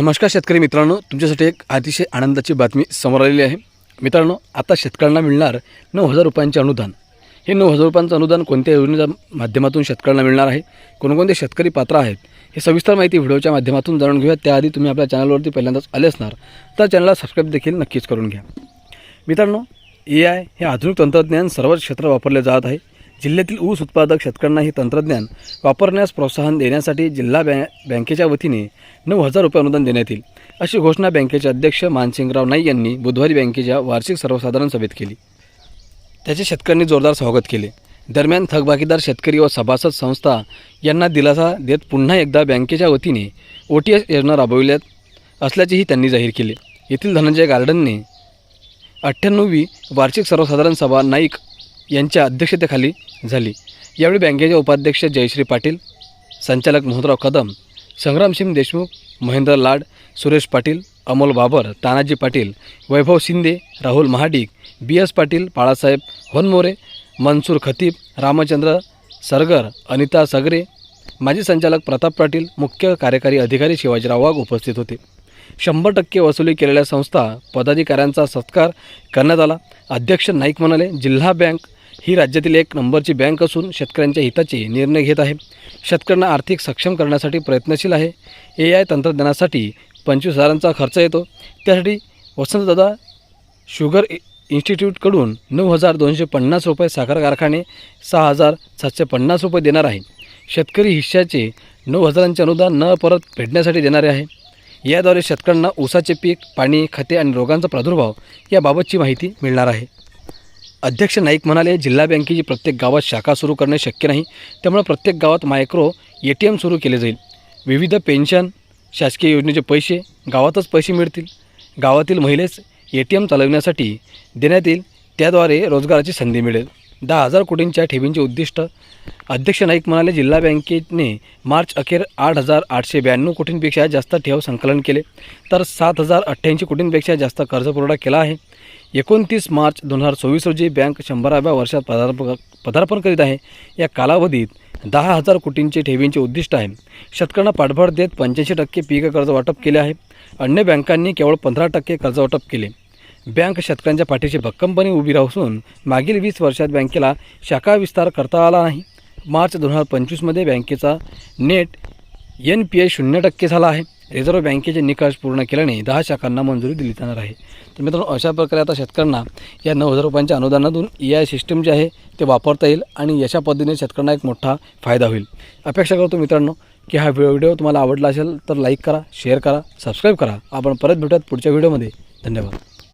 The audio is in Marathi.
नमस्कार शेतकरी मित्रांनो तुमच्यासाठी एक अतिशय आनंदाची बातमी समोर आलेली आहे. मित्रांनो आता शेतकऱ्यांना मिळणार नऊ हजार रुपयांचे अनुदान. हे नऊ हजार रुपयांचं अनुदान कोणत्या योजनेच्या माध्यमातून शेतकऱ्यांना मिळणार आहे? कोणकोणते शेतकरी पात्र आहेत? हे सविस्तर माहिती व्हिडिओच्या माध्यमातून जाणून घेऊया. त्याआधी तुम्ही आपल्या चॅनलवरती पहिल्यांदाच आले असणार तर चॅनलला सबस्क्राईब देखील नक्कीच करून घ्या. मित्रांनो ए आय हे आधुनिक तंत्रज्ञान सर्वच क्षेत्र वापरले जात आहे. जिल्ह्यातील ऊस उत्पादक शेतकऱ्यांना हे तंत्रज्ञान वापरण्यास प्रोत्साहन देण्यासाठी जिल्हा बँ बँकेच्या वतीने नऊ हजार रुपये अनुदान देण्यात येईल अशी घोषणा बँकेचे अध्यक्ष मानसिंगराव नाईक यांनी बुधवारी बँकेच्या वार्षिक सर्वसाधारण सभेत केली. त्याचे शेतकऱ्यांनी जोरदार स्वागत केले. दरम्यान थकबाकीदार शेतकरी व सभासद संस्था यांना दिलासा देत पुन्हा एकदा बँकेच्या वतीने ओ टी एस योजना राबविल्यात असल्याचेही त्यांनी जाहीर केले. येथील धनंजय गार्डनने अठ्ठ्याण्णवी वार्षिक सर्वसाधारण सभा नाईक यांच्या अध्यक्षतेखाली झाली. यावेळी बँकेचे उपाध्यक्ष जयश्री पाटील संचालक मोहनराव कदम संग्रामसिंग देशमुख महेंद्र लाड सुरेश पाटील अमोल बाबर तानाजी पाटील वैभव शिंदे राहुल महाडिक बी एस पाटील बाळासाहेब होनमोरे मनसूर खतीब रामचंद्र सरगर अनिता सगरे माजी संचालक प्रताप पाटील मुख्य कार्यकारी अधिकारी शिवाजीराव वाघ उपस्थित होते. शंभर टक्के वसुली केलेल्या संस्था पदाधिकाऱ्यांचा सत्कार करण्यात आला. अध्यक्ष नाईक म्हणाले जिल्हा बँक ही राज्यातील एक नंबरची बँक असून शेतकऱ्यांच्या हिताचे निर्णय घेत आहे. शेतकऱ्यांना आर्थिक सक्षम करण्यासाठी प्रयत्नशील आहे. ए आय तंत्रज्ञानासाठी पंचवीस हजारांचा खर्च येतो. त्यासाठी वसंतदादा शुगर इ- इन्स्टिट्यूटकडून नऊ हजार दोनशे पन्नास रुपये साखर कारखाने सहा हजार सातशे पन्नास रुपये देणार आहे. शेतकरी हिश्श्याचे नऊ हजारांचे अनुदान न परत भेटण्यासाठी देणारे आहे. याद्वारे शेतकऱ्यांना ऊसाचे पीक पाणी खते आणि रोगांचा प्रादुर्भाव याबाबतची माहिती मिळणार आहे. अध्यक्ष नाईक म्हणाले जिल्हा बँकेची प्रत्येक गावात शाखा सुरू करणे शक्य नाही त्यामुळे प्रत्येक गावात मायक्रो ए टी एम सुरू केले जाईल. विविध पेन्शन शासकीय योजनेचे पैसे गावातच पैसे मिळतील. गावातील महिलेस ए टी एम चालवण्यासाठी देण्यात येईल त्याद्वारे रोजगाराची संधी मिळेल. दहा हजार कोटींच्या ठेवींचे उद्दिष्ट. अध्यक्ष नाईक म्हणाले जिल्हा बँकेने मार्च अखेर आठ हजार आठशे ब्याण्णव कोटींपेक्षा जास्त ठेव संकलन केले. तर सात हजार अठ्ठ्याऐंशी कोटींपेक्षा जास्त कर्जपुरवठा केला आहे. एकोणतीस मार्च दोन हजार चोवीस रोजी बँक शंभराव्या वर्षात पदार्प पदार्पण करीत आहे. या कालावधीत दहा हजार कोटींचे ठेवींचे उद्दिष्ट आहे. शेतकऱ्यांना पाठबळ देत पंच्याऐंशी टक्के पीक कर्ज वाटप केले आहे. अन्य बँकांनी केवळ पंधरा टक्के कर्ज वाटप केले. बँक शेतकऱ्यांच्या पाठीशी भक्कमपणे उभी राहून मागील वीस वर्षात बँकेला शाखा विस्तार करता आला नाही. मार्च दोन हजार पंचवीसमध्ये बँकेचा नेट एन पी आय शून्य टक्के झाला आहे. रिझर्व्ह बँकेचे निकष पूर्ण केल्याने दहा शाखांना मंजुरी दिली जाणार आहे. तर मित्रांनो अशा प्रकारे आता शेतकऱ्यांना या नऊ हजार रुपयांच्या अनुदानातून ई आय सिस्टम जे आहे ते वापरता येईल आणि अशा पद्धतीने शेतकऱ्यांना एक मोठा फायदा होईल. अपेक्षा करतो मित्रांनो की हा व्हिडिओ तुम्हाला आवडला असेल तर लाईक करा शेअर करा सबस्क्राईब करा. आपण परत भेटूयात पुढच्या व्हिडिओमध्ये. धन्यवाद.